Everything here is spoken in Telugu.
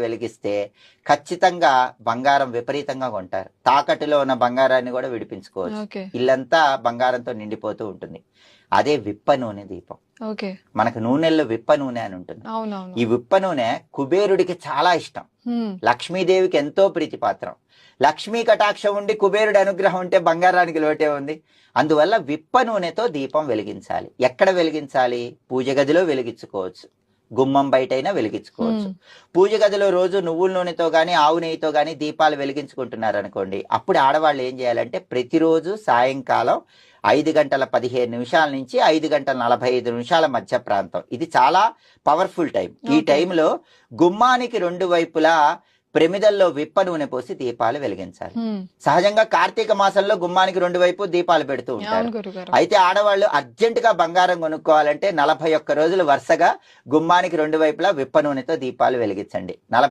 వెలిగిస్తే ఖచ్చితంగా బంగారం విపరీతంగా కొంటారు. తాకట్టులో ఉన్న బంగారాన్ని కూడా విడిపించుకోవచ్చు. ఇల్లంతా బంగారంతో నిండిపోతూ ఉంటుంది. అదే విప్ప నూనె దీపం. మనకు నూనెల్లో విప్ప నూనె అని ఉంటుంది. ఈ విప్ప నూనె కుబేరుడికి చాలా ఇష్టం. లక్ష్మీదేవికి ఎంతో ప్రీతిపాత్రం. లక్ష్మీ కటాక్షం ఉండి కుబేరుడి అనుగ్రహం ఉంటే బంగారానికి లోటే ఉంది. అందువల్ల విప్ప నూనెతో దీపం వెలిగించాలి. ఎక్కడ వెలిగించాలి? పూజ గదిలో వెలిగించుకోవచ్చు. గుమ్మం బయటైనా వెలిగించుకోవచ్చు. పూజ గదిలో రోజు నువ్వుల నూనెతో గాని ఆవు నెయ్యితో గాని దీపాలు వెలిగించుకుంటున్నారు అనుకోండి అప్పుడు ఆడవాళ్ళు ఏం చేయాలంటే ప్రతిరోజు సాయంకాలం ఐదు గంటల పదిహేను నిమిషాల నుంచి ఐదు గంటల నలభై ఐదు నిమిషాల మధ్య ప్రాంతం ఇది చాలా పవర్ఫుల్ టైం ఈ. టైంలో గుమ్మానికి రెండు వైపులా ప్రమిదల్లో విప్ప నూనె పోసి దీపాలు వెలిగించాలి. సహజంగా కార్తీక మాసంలో గుమ్మానికి రెండు వైపు దీపాలు పెడుతూ ఉంటారు. అయితే ఆడవాళ్ళు అర్జెంట్గా బంగారం కొనుక్కోవాలంటే నలభై ఒక్క రోజులు వరుసగా గుమ్మానికి రెండు వైపులా విప్ప నూనెతో దీపాలు వెలిగించండి. నలభై